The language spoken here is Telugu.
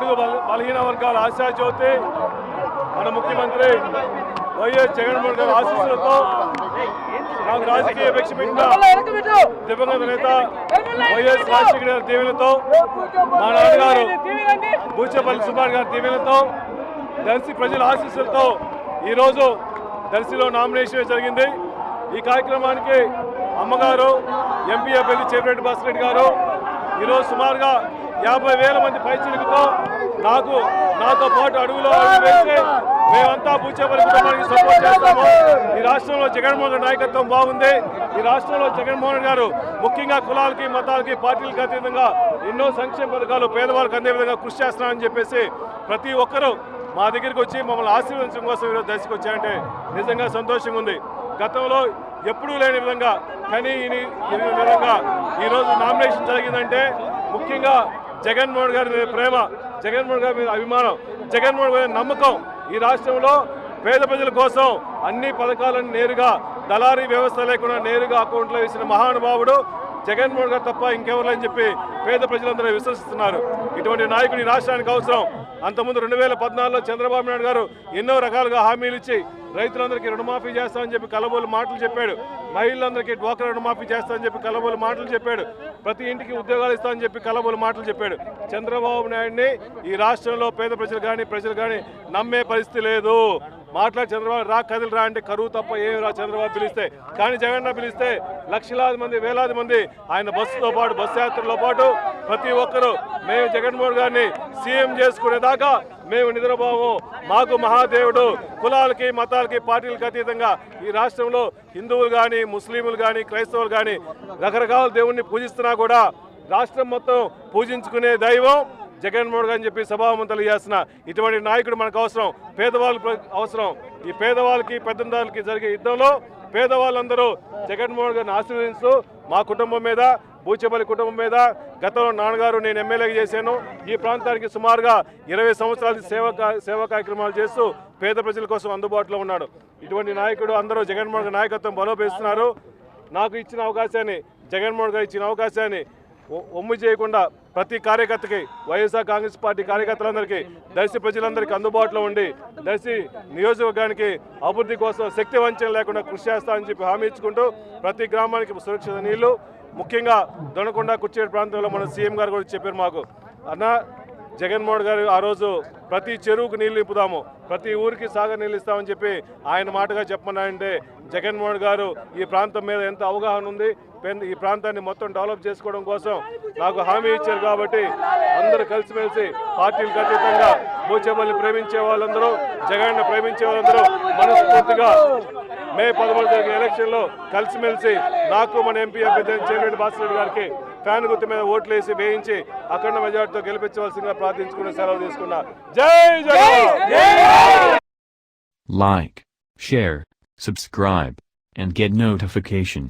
బడుగు బల- బలహీన వర్గాల ఆశా జ్యోతి మన ముఖ్యమంత్రి వైఎస్ జగన్మోహన్ గారి ఆశీస్సులతో నాకు రాజకీయ భిక్ష పెట్టిన దివంగత నేత వైఎస్ రాజశేఖర గారి దీవెనతో మా నాన్నగారు బూచపల్లి సుబ్బారావు గారి దీవెనతో దర్శి ప్రజల ఆశీస్సులతో ఈరోజు దర్శిలో నామినేషన్ జరిగింది. ఈ కార్యక్రమానికి అమ్మగారు ఎంపీ అభ్యర్థి చెవిరెడ్డి భాస్కర్ గారు ఈరోజు సుమారుగా యాభై వేల మంది పైచిలుకుతో నాకు నాతో పాటు అడుగులో అడుగు మేమంతా పూచేపల్లి కుటుంబానికి సపోర్ట్ చేస్తాము. ఈ రాష్ట్రంలో జగన్మోహన్ గారి నాయకత్వం బాగుంది. ఈ రాష్ట్రంలో జగన్మోహన్ గారు ముఖ్యంగా కులాలకి మతాలకి పార్టీలకు అతీతంగా ఎన్నో సంక్షేమ పథకాలు పేదవాళ్ళకి అందే విధంగా కృషి చేస్తున్నారని చెప్పేసి ప్రతి ఒక్కరూ మా దగ్గరికి వచ్చి మమ్మల్ని ఆశీర్వదించడం కోసం ఈరోజు దర్శకు వచ్చాయంటే నిజంగా సంతోషంగా ఉంది. గతంలో ఎప్పుడూ లేని విధంగా కానీ ఈ విధంగా ఈరోజు నామినేషన్ జరిగిందంటే ముఖ్యంగా జగన్మోహన్ గారి మీద ప్రేమ జగన్మోహన్ గారి మీద అభిమానం జగన్మోహన్ గారి నమ్మకం ఈ రాష్ట్రంలో పేద ప్రజల కోసం అన్ని పథకాలను నేరుగా దళారీ వ్యవస్థ లేకుండా నేరుగా అకౌంట్లో వేసిన మహానుభావుడు జగన్మోహన్ గారు తప్ప ఇంకెవరు అని చెప్పి పేద ప్రజలందరూ విశ్వసిస్తున్నారు. ఇటువంటి నాయకుడు ఈ రాష్ట్రానికి అవసరం. అంతకుముందు రెండు వేల పద్నాలుగులో చంద్రబాబు నాయుడు గారు ఎన్నో రకాలుగా హామీలు ఇచ్చి రైతులందరికీ రుణమాఫీ చేస్తామని చెప్పి కలబోలు మాటలు చెప్పాడు. మహిళలందరికీ డ్వాక్రా రుణమాఫీ చేస్తామని చెప్పి కలబోలు మాటలు చెప్పాడు. ప్రతి ఇంటికి ఉద్యోగాలు ఇస్తామని చెప్పి కలబోలు మాటలు చెప్పాడు. చంద్రబాబు నాయుడిని ఈ రాష్ట్రంలో పేద ప్రజలు కానీ ప్రజలు కానీ నమ్మే పరిస్థితి లేదు. మాట్లాడి చంద్రబాబు రా కదిలి రా అంటే కరువు తప్ప ఏం రా చంద్రబాబు పిలిస్తే. కానీ జగన్ పిలిస్తే లక్షలాది మంది వేలాది మంది ఆయన బస్సుతో పాటు బస్సు యాత్రలో పాటు ప్రతి ఒక్కరూ మేము జగన్మోహన్ గారిని సీఎం చేసుకునేదాకా మేము నిద్రపోము. మాకు మహాదేవుడు కులాలకి మతాలకి పార్టీలకు అతీతంగా ఈ రాష్ట్రంలో హిందువులు కానీ ముస్లింలు కానీ క్రైస్తవులు కానీ రకరకాల దేవుణ్ణి పూజిస్తున్నా కూడా రాష్ట్రం మొత్తం పూజించుకునే దైవం జగన్మోహన్ గారు అని చెప్పి సభాముఖం తెలియజేస్తున్న ఇటువంటి నాయకుడు మనకు అవసరం. పేదవాళ్ళకి అవసరం. ఈ పేదవాళ్ళకి పెద్దందాలకి జరిగే యుద్ధంలో పేదవాళ్ళందరూ జగన్మోహన్ గారిని ఆశీర్వదిస్తూ మా కుటుంబం మీద బూచేపల్లి కుటుంబం మీద గతంలో నాన్నగారు నేను ఎమ్మెల్యేగా చేశాను. ఈ ప్రాంతానికి సుమారుగా ఇరవై సంవత్సరాల సేవ సేవా కార్యక్రమాలు చేస్తూ పేద ప్రజల కోసం అందుబాటులో ఉన్నాడు. ఇటువంటి నాయకుడు అందరూ జగన్మోహన్ గారి నాయకత్వం బలోపేస్తున్నారు. నాకు ఇచ్చిన అవకాశాన్ని జగన్మోహన్ గారు ఇచ్చిన అవకాశాన్ని ఒమ్ము చేయకుండా ప్రతి కార్యకర్తకి వైఎస్ఆర్ కాంగ్రెస్ పార్టీ కార్యకర్తలందరికీ దర్శి ప్రజలందరికీ అందుబాటులో ఉండి దర్శి నియోజకవర్గానికి అభివృద్ధి కోసం శక్తి వంచన లేకుండా కృషి చేస్తామని చెప్పి హామీ ఇచ్చుకుంటూ ప్రతి గ్రామానికి సురక్షిత నీళ్ళు ముఖ్యంగా దొనకొండ కుచ్చేడు ప్రాంతంలో మన సీఎం గారు కూడా చెప్పారు మాకు. అన్న జగన్మోహన్ గారు ఆ రోజు ప్రతి చెరువుకు నీళ్ళు నింపుదాము ప్రతి ఊరికి సాగర్ నీళ్ళు ఇస్తామని చెప్పి ఆయన మాటగా చెప్పమన్నాయంటే జగన్మోహన్ గారు ఈ ప్రాంతం మీద ఎంత అవగాహన ఉంది పెన్- ఈ ప్రాంతాన్ని మొత్తం డెవలప్ చేసుకోవడం కోసం నాకు హామీ ఇచ్చారు కాబట్టి అందరూ కలిసిమెలిసి పార్టీలకు అతీతంగా బూచేపల్లి ప్రేమించే వాళ్ళందరూ జగన్ ప్రేమించే వాళ్ళందరూ మనస్ఫూర్తిగా మే పదమూడు జరిగే ఎలక్షన్లో కలిసిమెలిసి నాకు మన ఎంపీ అభ్యర్థి చెవిరెడ్డి భాస్కర్ గారికి ఫ్యాన్ గుర్తు మీద ఓట్లు వేసి వేయించి అఖండ మెజార్టీతో గెలిపించవలసిందిగా ప్రార్థించుకుని సెలవు తీసుకున్నా. జై Jagan Like, share, subscribe, and get notification.